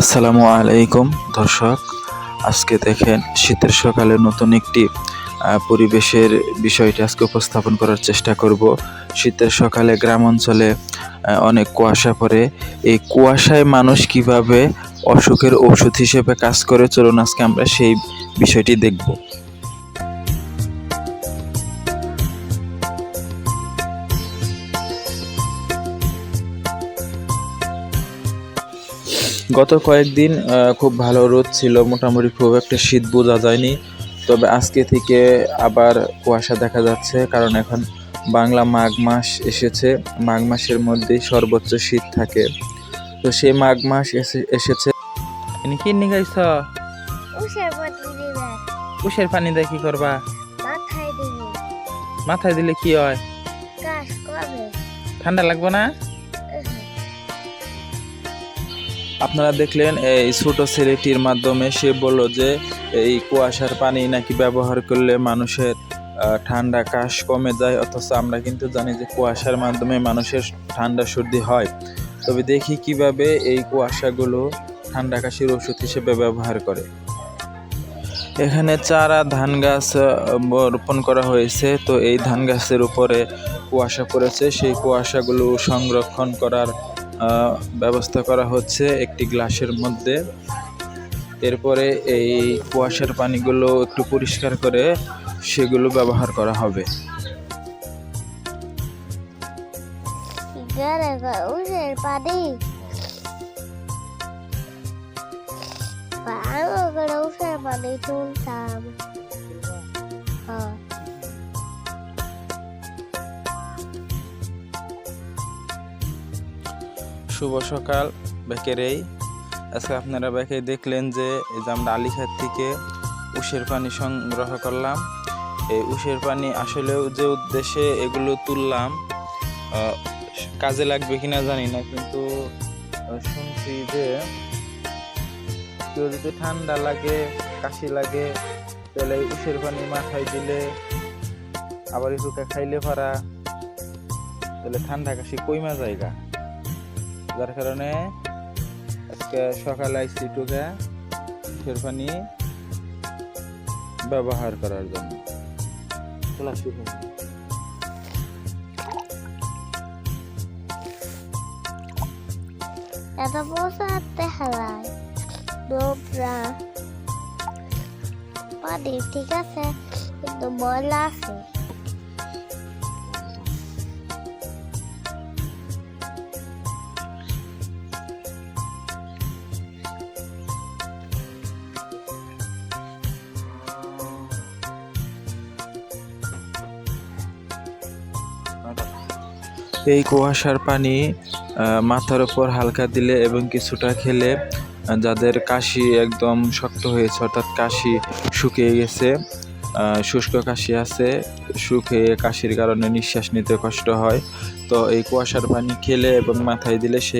আসসালামু আলাইকুম, দর্শক। আজকে দেখেন, শীতের সকালে নতুন একটি পরিবেশের বিষয়টি আজকে উপস্থাপন করার চেষ্টা করব। শীতের সকালে গ্রাম অঞ্চলে অনেক কুয়াশা পড়ে। এই কুয়াশায় মানুষ কীভাবে অসুখের ওষুধ হিসেবে কাজ করে, চলুন আজকে আমরা সেই বিষয়টি দেখব। গত কয়েকদিন আহ, খুব ভালো রোদ ছিল মোটামুটি খুব একটা শীত বোঝা যায়নি। তবে আজকে থেকে আবার কুয়াশা দেখা যাচ্ছে কারণ এখন বাংলা মাঘ মাস এসেছে। মাঘ মাসের মধ্যেই সর্বোচ্চ শীত থাকে। তো সেই মাঘ মাস এসে- এসেছে। কি নিয়ে গাইছ উষার পানি দিয়ে কি করবা? মাথায় দিলে কি হয়? ঠান্ডা লাগবে না? আপনারা দেখলেন এই ছোট ছেলেটির মাধ্যমে সে বলল যে এই কুয়াশার পানি নাকি ব্যবহার করলে মানুষের ঠান্ডা কাশ কমে যায়। অথচ আমরা কিন্তু জানি যে কুয়াশার মাধ্যমে মানুষের ঠান্ডা সর্দি হয়। তবে দেখি কীভাবে এই কুয়াশাগুলো ঠান্ডা কাশির ওষুধ হিসেবে ব্যবহার করে। এখানে চারা, ধান গাছ রোপণ করা হয়েছে। তো এই ধান গাছের উপরে কুয়াশা পড়েছে। সেই কুয়াশাগুলো সংরক্ষণ করার ব্যবস্থা করা হচ্ছে একটি গ্লাসের মধ্যে। এরপরে এই কুয়াশার পানিগুলো একটু পরিষ্কার করে সেগুলো ব্যবহার করা হবে। পানি তুলতাম। শুভ সকাল ব্যাকেরেই আজকে আপনারা ব্যাকে দেখলেন যে, এই যে আমরা আলিখাত থেকে উষের পানি সংগ্রহ করলাম। এই উষের পানি আসলেও যে উদ্দেশ্যে এগুলো তুললাম কাজে লাগবে কিনা জানি না, কিন্তু শুনছি যে কেউ যদি ঠান্ডা লাগে, কাশি লাগে, তাহলে উষের পানি মাথায় দিলে আবার একটু খাইলে পারা তাহলে ঠান্ডা কাশি কইমা জায়গা যার কারণে আজকে সকালে আইসি টুকে উষের ব্যবহার করার জন্য। এত হারায়। পানি ঠিক আছে কিন্তু ময়লা আছে। এই কুয়াশার পানি মাথার উপর হালকা দিলে এবং কিছুটা খেলে যাদের কাশি একদম শক্ত হয়েছে, অর্থাৎ কাশি শুকিয়ে গেছে শুষ্ক কাশি আছে, শুকিয়ে কাশির কারণে নিঃশ্বাস নিতে কষ্ট হয়। তো এই কুয়াশার পানি খেলে এবং মাথায় দিলে সে